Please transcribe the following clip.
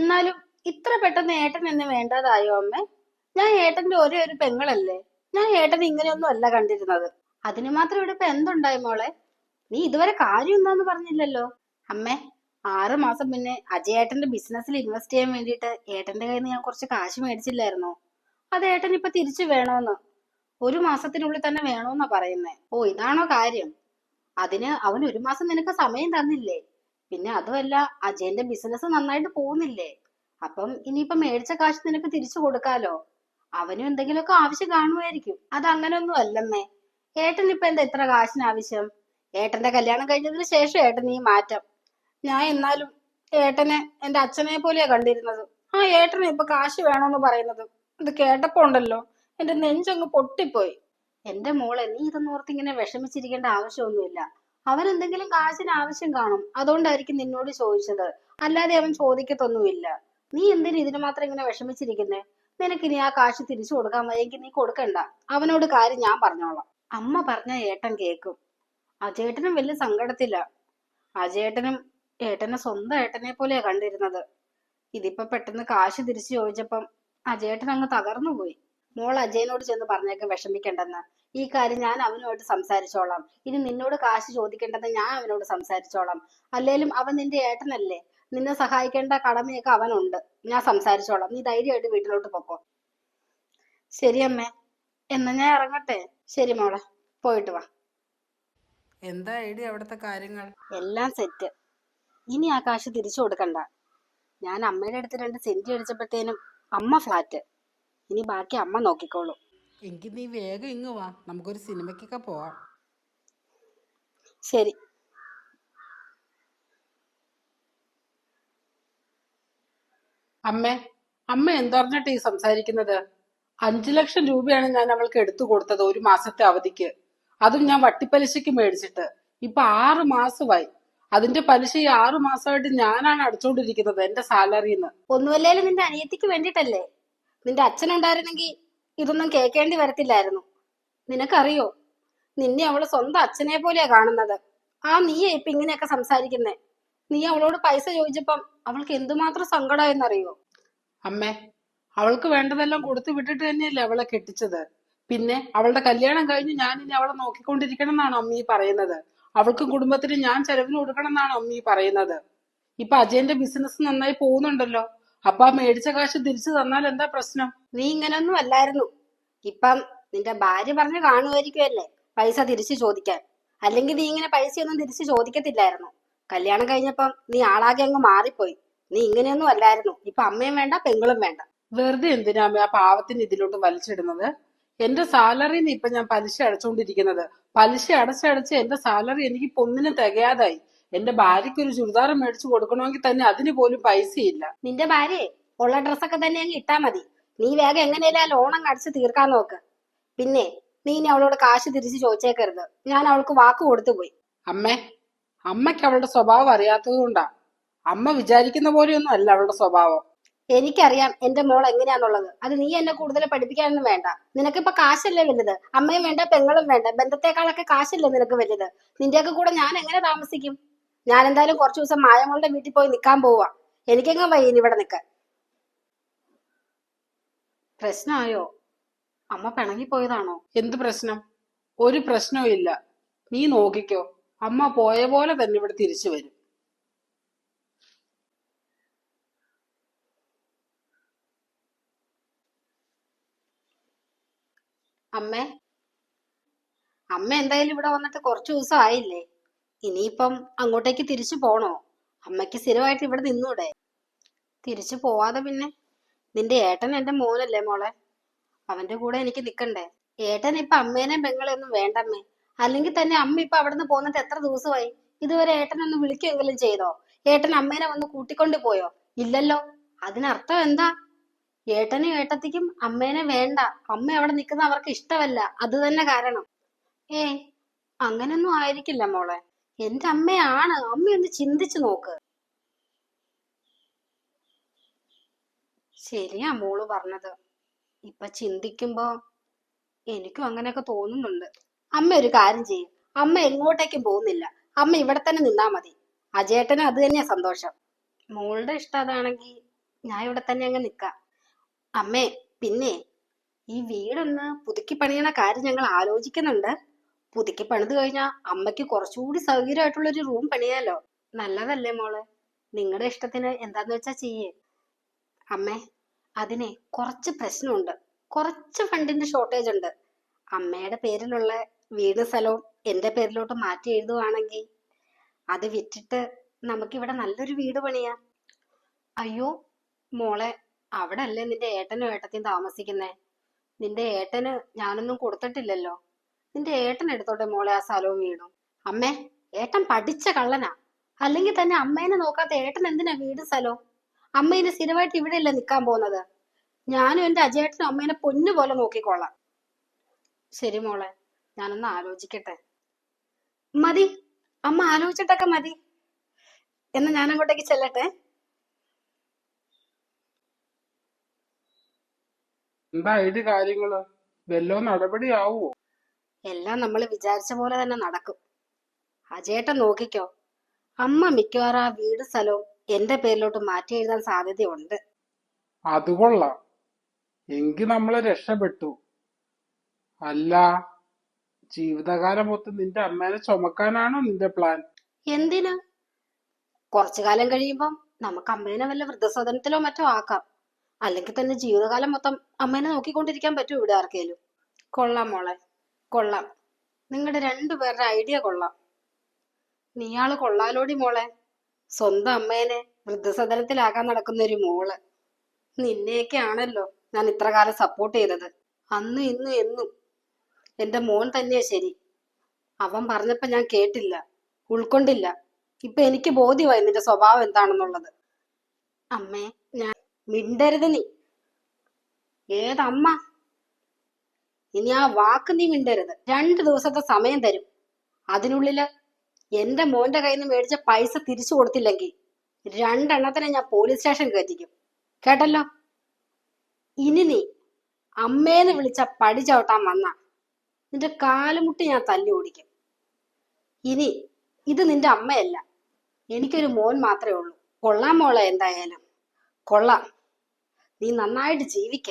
എന്നാലും ഇത്ര പെട്ടെന്ന് ഏട്ടൻ എന്നെ വേണ്ടതായോ അമ്മേ? ഞാൻ ഏട്ടന്റെ ഒരേ ഒരു പെങ്ങളല്ലേ? ഞാൻ ഏട്ടൻ ഇങ്ങനെയൊന്നും അല്ല കണ്ടിരുന്നത്. അതിന് മാത്രം ഇവിടെ ഇപ്പൊ എന്തുണ്ടായി മോളെ? നീ ഇതുവരെ കാര്യം എന്താന്ന് പറഞ്ഞില്ലല്ലോ. അമ്മേ ആറ് മാസം മുന്നേ അജയേട്ടന്റെ ബിസിനസ്സിൽ ഇൻവെസ്റ്റ് ചെയ്യാൻ വേണ്ടിയിട്ട് ഏട്ടന്റെ കയ്യിൽ നിന്ന് ഞാൻ കുറച്ച് കാശ് മേടിച്ചില്ലായിരുന്നോ? അത് ഏട്ടൻ ഇപ്പൊ തിരിച്ചു വേണോന്ന്. ഒരു മാസത്തിനുള്ളിൽ തന്നെ വേണോന്നാ പറയുന്നേ. ഓ ഇതാണോ കാര്യം? അതിന് അവൻ ഒരു മാസം നിനക്ക് സമയം തന്നില്ലേ? പിന്നെ അതുമല്ല അജയന്റെ ബിസിനസ് നന്നായിട്ട് പോകുന്നില്ലേ? അപ്പം ഇനിയിപ്പം മേടിച്ച കാശ് നിനക്ക് തിരിച്ചു കൊടുക്കാലോ? അവനും എന്തെങ്കിലുമൊക്കെ ആവശ്യം കാണുമായിരിക്കും. അത് അങ്ങനെയൊന്നും അല്ലമ്മേ ഏട്ടൻ ഇപ്പൊ എന്താ ഇത്ര കാശിന് ആവശ്യം? ഏട്ടന്റെ കല്യാണം കഴിഞ്ഞതിന് ശേഷം ഏട്ടൻ ഈ മാറ്റം. ഞാൻ എന്നാലും ഏട്ടനെ എന്റെ അച്ഛനെ പോലെയാ കണ്ടിരുന്നത്. ആ ഏട്ടന് ഇപ്പൊ കാശ് വേണോന്ന് പറയുന്നത്. ഇത് കേട്ടപ്പോ ഉണ്ടല്ലോ. എന്റെ നെഞ്ചങ്ങ് പൊട്ടിപ്പോയി. എന്റെ മോളെ നീ ഇതൊന്നും ഓർത്ത് ഇങ്ങനെ വിഷമിച്ചിരിക്കേണ്ട ആവശ്യമൊന്നുമില്ല. അവൻ എന്തെങ്കിലും കാശിന് ആവശ്യം കാണും. അതുകൊണ്ടായിരിക്കും നിന്നോട് ചോദിച്ചത്. അല്ലാതെ അവൻ ചോദിക്കത്തൊന്നുമില്ല. നീ എന്തിനു ഇതിന് മാത്രം ഇങ്ങനെ വിഷമിച്ചിരിക്കുന്നേ? നിനക്കിനി ആ കാശ് തിരിച്ചു കൊടുക്കാൻ വയ്യെങ്കിൽ നീ കൊടുക്കണ്ട. അവനോട് കാര്യം ഞാൻ പറഞ്ഞോളാം. അമ്മ പറഞ്ഞ ഏട്ടൻ കേക്കും. അജേട്ടനും വലിയ സങ്കടത്തില്ല അജേട്ടനും ഏട്ടനെ സ്വന്തം ഏട്ടനെ പോലെയാ കണ്ടിരുന്നത്. ഇതിപ്പോ പെട്ടെന്ന് കാശ് തിരിച്ചു ചോദിച്ചപ്പം അജേട്ടൻ അങ്ങ് തകർന്നു പോയി മോൾ അജയനോട് ചെന്ന് പറഞ്ഞേക്ക് വിഷമിക്കണ്ടെന്ന്. ഈ കാര്യം ഞാൻ അവനുമായിട്ട് സംസാരിച്ചോളാം. ഇനി നിന്നോട് കാശ് ചോദിക്കേണ്ടത് ഞാൻ അവനോട് സംസാരിച്ചോളാം. അല്ലേലും അവൻ നിന്റെ ഏട്ടനല്ലേ? നിന്നെ സഹായിക്കേണ്ട കടമയൊക്കെ അവനുണ്ട്. ഞാൻ സംസാരിച്ചോളാം. നീ ധൈര്യമായിട്ട് വീട്ടിലോട്ട് പൊക്കോ. ശരി അമ്മേ. എന്നാ ഞാൻ ഇറങ്ങട്ടെ? ശരി മോളെ. പോയിട്ട് വാ. എന്താ ഐഡി അവിടുത്തെ കാര്യങ്ങൾ? എല്ലാം സെറ്റ്. ഇനി ആ കാശ് തിരിച്ചു കൊടുക്കണ്ട. ഞാൻ അമ്മയുടെ അടുത്ത് രണ്ട് സെന്റ് അടിച്ചപ്പോഴത്തേനും അമ്മ ഫ്ലാറ്റ്. ഇനി ബാക്കി അമ്മ നോക്കിക്കോളൂ. എങ്കിൽ നീ വേഗം ഇങ്ങ് വാ. നമുക്കൊരു സിനിമയ്ക്കൊക്കെ പോവാം. ശരി. അമ്മേ അമ്മ എന്തറിഞ്ഞിട്ട് ഈ സംസാരിക്കുന്നത്? അഞ്ചു ലക്ഷം രൂപയാണ് ഞാൻ അവൾക്ക് എടുത്തു കൊടുത്തത് ഒരു മാസത്തെ അവധിക്ക്. അതും ഞാൻ വട്ടിപ്പലിശയ്ക്ക് മേടിച്ചിട്ട്. ഇപ്പൊ ആറ് മാസമായി. അതിന്റെ പലിശ ഈ ആറു മാസമായിട്ട് ഞാനാണ് അടച്ചുകൊണ്ടിരിക്കുന്നത് എന്റെ സാലറിന്ന്. ഒന്നുമല്ലേലും നിന്റെ അനിയത്തിക്ക് വേണ്ടിട്ടല്ലേ നിന്റെ അച്ഛൻ ഉണ്ടായിരുന്നെങ്കിൽ ഇതൊന്നും കേൾക്കേണ്ടി വരത്തില്ലായിരുന്നു. നിനക്കറിയോ? നിന്നെ അവൾ സ്വന്തം അച്ഛനെ പോലെയാ കാണുന്നത്. ആ നീയെ ഇപ്പൊ ഇങ്ങനെയൊക്കെ സംസാരിക്കുന്നേ. നീ അവളോട് പൈസ ചോദിച്ചപ്പം അവൾക്ക് എന്തുമാത്രം സങ്കടമായെന്നറിയോ അമ്മേ അവൾക്ക് വേണ്ടതെല്ലാം കൊടുത്തു വിട്ടിട്ട് തന്നെയല്ലേ അവളെ കെട്ടിച്ചത്. പിന്നെ അവളുടെ കല്യാണം കഴിഞ്ഞ് ഞാൻ ഇനി അവളെ നോക്കിക്കൊണ്ടിരിക്കണം എന്നാണ് അമ്മ പറയുന്നത്? അവൾക്കും കുടുംബത്തിന് ഞാൻ ചെലവിന് കൊടുക്കണം എന്നാണ് അമ്മ പറയുന്നത്? ഇപ്പൊ അജയന്റെ ബിസിനസ് നന്നായി പോകുന്നുണ്ടല്ലോ. അപ്പൊ ആ മേടിച്ച കാശ് തിരിച്ചു തന്നാൽ എന്താ പ്രശ്നം? നീ ഇങ്ങനൊന്നും അല്ലായിരുന്നു. ഇപ്പം നിന്റെ ഭാര്യ പറഞ്ഞു കാണുമായിരിക്കുമല്ലേ പൈസ തിരിച്ചു ചോദിക്കാൻ. അല്ലെങ്കിൽ നീ ഇങ്ങനെ പൈസയൊന്നും തിരിച്ചു ചോദിക്കത്തില്ലായിരുന്നു. കല്യാണം കഴിഞ്ഞപ്പം നീ ആളാകെ അങ്ങ് മാറിപ്പോയി. നീ ഇങ്ങനെയൊന്നും അല്ലായിരുന്നു. ഇപ്പൊ അമ്മയും വേണ്ട പെങ്ങളും വേണ്ട. വെറുതെ എന്തിനാ അമ്മ ആ പാവത്തിന് ഇതിലോട്ട് വലിച്ചിടുന്നത്? എന്റെ സാലറിന്ന് ഇപ്പൊ ഞാൻ പലിശ അടച്ചുകൊണ്ടിരിക്കുന്നത് പലിശ അടച്ചടച്ച് എന്റെ സാലറി എനിക്ക് പൊന്നിന് തികയാതായി. എന്റെ ഭാര്യയ്ക്ക് ഒരു ചുരിദാർ മേടിച്ചു കൊടുക്കണമെങ്കിൽ തന്നെ അതിന് പോലും പൈസയില്ല. നിന്റെ ഭാര്യ ഉള്ള ഡ്രസ്സൊക്കെ തന്നെ അങ്ങ് ഇട്ടാ മതി. നീ വേഗം എങ്ങനെയല്ല ലോണങ്ങ് അടിച്ച് തീർക്കാൻ നോക്ക്. പിന്നെ നീ ഇനി അവളോട് കാശ് തിരിച്ചു ചോദിച്ചേക്കരുത്. ഞാൻ അവൾക്ക് വാക്ക് കൊടുത്തു പോയി. അമ്മേ അമ്മയ്ക്ക് അവളുടെ സ്വഭാവം അറിയാത്തത് കൊണ്ടാ. അമ്മ വിചാരിക്കുന്ന പോലെയൊന്നും അല്ല അവളുടെ സ്വഭാവം. എനിക്കറിയാം എന്റെ മോൾ എങ്ങനെയാന്നുള്ളത്. അത് നീ എന്നെ കൂടുതൽ പഠിപ്പിക്കാനൊന്നും വേണ്ട. നിനക്കിപ്പോ കാശല്ലേ വലുത്? അമ്മയും വേണ്ട പെങ്ങളും വേണ്ട. ബന്ധത്തെക്കാളൊക്കെ കാശല്ലേ നിനക്ക് വലുത്? നിന്റെയൊക്കെ കൂടെ ഞാൻ എങ്ങനെ താമസിക്കും? ഞാൻ എന്തായാലും കുറച്ചു ദിവസം മായമോളുടെ വീട്ടിൽ പോയി നിൽക്കാൻ പോവാ. എനിക്കെങ്ങും വയ്യ ഇനി ഇവിടെ നിൽക്കാൻ. പ്രശ്നമായോ? അമ്മ പിണങ്ങി പോയതാണോ? എന്ത് പ്രശ്നം? ഒരു പ്രശ്നവും ഇല്ല. നീ നോക്കിക്കോ. അമ്മ പോയ പോലെ തന്നെ ഇവിടെ തിരിച്ചു വരും. അമ്മേ? അമ്മ എന്തായാലും ഇവിടെ വന്നിട്ട് കുറച്ചു ദിവസം ആയില്ലേ? ഇനിയിപ്പം അങ്ങോട്ടേക്ക് തിരിച്ചു പോണോ? അമ്മയ്ക്ക് സ്ഥിരമായിട്ട് ഇവിടെ നിന്നൂടെ? തിരിച്ചു പോവാതെ പിന്നെ? നിന്റെ ഏട്ടൻ എന്റെ മോനല്ലേ മോളെ? അവന്റെ കൂടെ എനിക്ക് നിക്കണ്ടേ? ഏട്ടൻ ഇപ്പൊ അമ്മേനെയും പെങ്ങളെയൊന്നും വേണ്ടമ്മേ. അല്ലെങ്കിൽ തന്നെ അമ്മ ഇപ്പൊ അവിടുന്ന് പോന്നിട്ട് എത്ര ദിവസമായി? ഇതുവരെ ഏട്ടനൊന്ന് വിളിക്കുകയെങ്കിലും ചെയ്തോ? ഏട്ടൻ അമ്മേനെ വന്ന് കൂട്ടിക്കൊണ്ട് പോയോ? ഇല്ലല്ലോ. അതിനർത്ഥം എന്താ? ഏട്ടനും ഏട്ടത്തിക്കും അമ്മേനെ വേണ്ട. അമ്മ അവിടെ നിൽക്കുന്ന അവർക്ക് ഇഷ്ടമല്ല. അത് തന്നെ കാരണം. ഏ അങ്ങനൊന്നും ആയിരിക്കില്ല മോളെ. എന്റെ അമ്മയാണ്. അമ്മ ഒന്ന് ചിന്തിച്ചു നോക്ക്. ശരിയാ മോൾ പറഞ്ഞത്. ഇപ്പൊ ചിന്തിക്കുമ്പോ എനിക്കും അങ്ങനെയൊക്കെ തോന്നുന്നുണ്ട്. അമ്മ ഒരു കാര്യം ചെയ്യും. അമ്മ എങ്ങോട്ടേക്കും പോകുന്നില്ല. അമ്മ ഇവിടെ തന്നെ നിന്നാ മതി. അജേട്ടന് അത് തന്നെയാ സന്തോഷം. മോളുടെ ഇഷ്ടം അതാണെങ്കിൽ ഞാൻ ഇവിടെ തന്നെ അങ്ങ് നിക്കാം. അമ്മേ പിന്നെ ഈ വീടൊന്ന് പുതുക്കി പണിയണ കാര്യം ഞങ്ങൾ ആലോചിക്കുന്നുണ്ട്. പുതുക്കി പണിത് കഴിഞ്ഞാ അമ്മയ്ക്ക് കുറച്ചുകൂടി സൗകര്യമായിട്ടുള്ള ഒരു റൂം പണിയാലോ? നല്ലതല്ലേ മോളെ? നിങ്ങളുടെ ഇഷ്ടത്തിന് എന്താന്ന് വെച്ചാ ചെയ്യേ. അമ്മേ അതിനെ കുറച്ച് പ്രശ്നമുണ്ട്. കുറച്ച് ഫണ്ടിന്റെ ഷോർട്ടേജ് ഉണ്ട്. അമ്മയുടെ പേരിലുള്ള വീട് സ്ഥലവും എന്റെ പേരിലോട്ട് മാറ്റി എഴുതുവാണെങ്കിൽ അത് വിറ്റിട്ട് നമുക്കിവിടെ നല്ലൊരു വീട് പണിയാം. അയ്യോ മോളെ അവിടെ അല്ലേ നിന്റെ ഏട്ടനും ഏട്ടത്തിയും താമസിക്കുന്നേ? നിന്റെ ഏട്ടന് ഞാനൊന്നും കൊടുത്തിട്ടില്ലല്ലോ. നിന്റെ ഏട്ടൻ എടുത്തോട്ടെ മോളെ ആ സ്ഥലവും വീടും. അമ്മേ ഏട്ടൻ പഠിച്ച കള്ളനാ. അല്ലെങ്കിൽ തന്നെ അമ്മേനെ നോക്കാത്ത ഏട്ടൻ എന്തിനാ വീട് സ്ഥലവും അമ്മ ഇനി സ്ഥിരമായിട്ട് ഇവിടെ അല്ലേ നിൽക്കാൻ പോകുന്നത്? ഞാനും എന്റെ അജയേട്ടനും അമ്മേനെ പൊന്നു പോലെ നോക്കിക്കോളാം. ശരി മോളെ ഞാനൊന്ന് ആലോചിക്കട്ടെ. മതി അമ്മ ആലോചിച്ചിട്ടൊക്കെ മതി. എന്നാ ഞാൻ അങ്ങോട്ടേക്ക് ചെല്ലട്ടെ. എന്താ ഇത് കാര്യങ്ങൾ? വല്ലോ നടപടിയാവോ എല്ലാം നമ്മൾ വിചാരിച്ച പോലെ തന്നെ നടക്കും. അജേട്ടൻ നോക്കിക്കോ. അമ്മ മിക്കവാറും ആ വീട് സ്ഥലവും എന്റെ പേരിലോട്ട് മാറ്റി എഴുതാൻ സാധ്യതയുണ്ട്. അത് കൊള്ളാം. എങ്കി നമ്മളെ രക്ഷപ്പെട്ടു. അല്ല ജീവിതകാലം മൊത്തം നിന്റെ അമ്മേനെ ചുമക്കാനാണോ നിന്റെ പ്ലാൻ എന്തിനു? കുറച്ചു കാലം കഴിയുമ്പം നമുക്ക് അമ്മേനെ വല്ല വൃദ്ധസദനത്തിലോ മറ്റോ ആക്കാം. അല്ലെങ്കിൽ തന്നെ ജീവിതകാലം മൊത്തം അമ്മേനെ നോക്കിക്കൊണ്ടിരിക്കാൻ പറ്റും ഇവിടെ ആർക്കേലും. കൊള്ളാം മോളെ. കൊള്ളാം. നിങ്ങളുടെ രണ്ടുപേരുടെ ഐഡിയ കൊള്ളാം. നീയാൾ കൊള്ളാലോടി മോളെ. സ്വന്തം അമ്മേനെ വൃദ്ധസദനത്തിലാക്കാൻ നടക്കുന്ന ഒരു മോൾ. നിന്നെയൊക്കെ ആണല്ലോ ഞാൻ ഇത്ര കാലം സപ്പോർട്ട് ചെയ്തത്. അന്ന് ഇന്ന് എന്നും. എന്റെ മോൻ തന്നെയാ ശരി. അവൻ പറഞ്ഞപ്പോ ഞാൻ കേട്ടില്ല. ഉൾക്കൊണ്ടില്ല. ഇപ്പൊ എനിക്ക് ബോധ്യമായി നിന്റെ സ്വഭാവം എന്താണെന്നുള്ളത്. അമ്മേ ഞാൻ മിണ്ടരുത് നീ. ഏതമ്മ? ഇനി ആ വാക്ക് നീ മിണ്ടരുത്. രണ്ടു ദിവസത്തെ സമയം തരും. അതിനുള്ളിൽ എന്റെ മോന്റെ കയ്യിൽ നിന്ന് മേടിച്ച പൈസ തിരിച്ചു കൊടുത്തില്ലെങ്കിൽ രണ്ടെണ്ണത്തിനെ ഞാൻ പോലീസ് സ്റ്റേഷൻ കയറ്റിക്കും. കേട്ടല്ലോ? ഇനി നീ അമ്മേന്ന് വിളിച്ച പടി ചവിട്ടാൻ വന്ന നിന്റെ കാലുമുട്ടി ഞാൻ തല്ലി ഓടിക്കും. ഇനി ഇത് നിന്റെ അമ്മയല്ല. എനിക്കൊരു മോൻ മാത്രമേ ഉള്ളൂ. കൊള്ളാം മോളെ എന്തായാലും. കൊള്ളാം. നീ നന്നായിട്ട് ജീവിക്ക.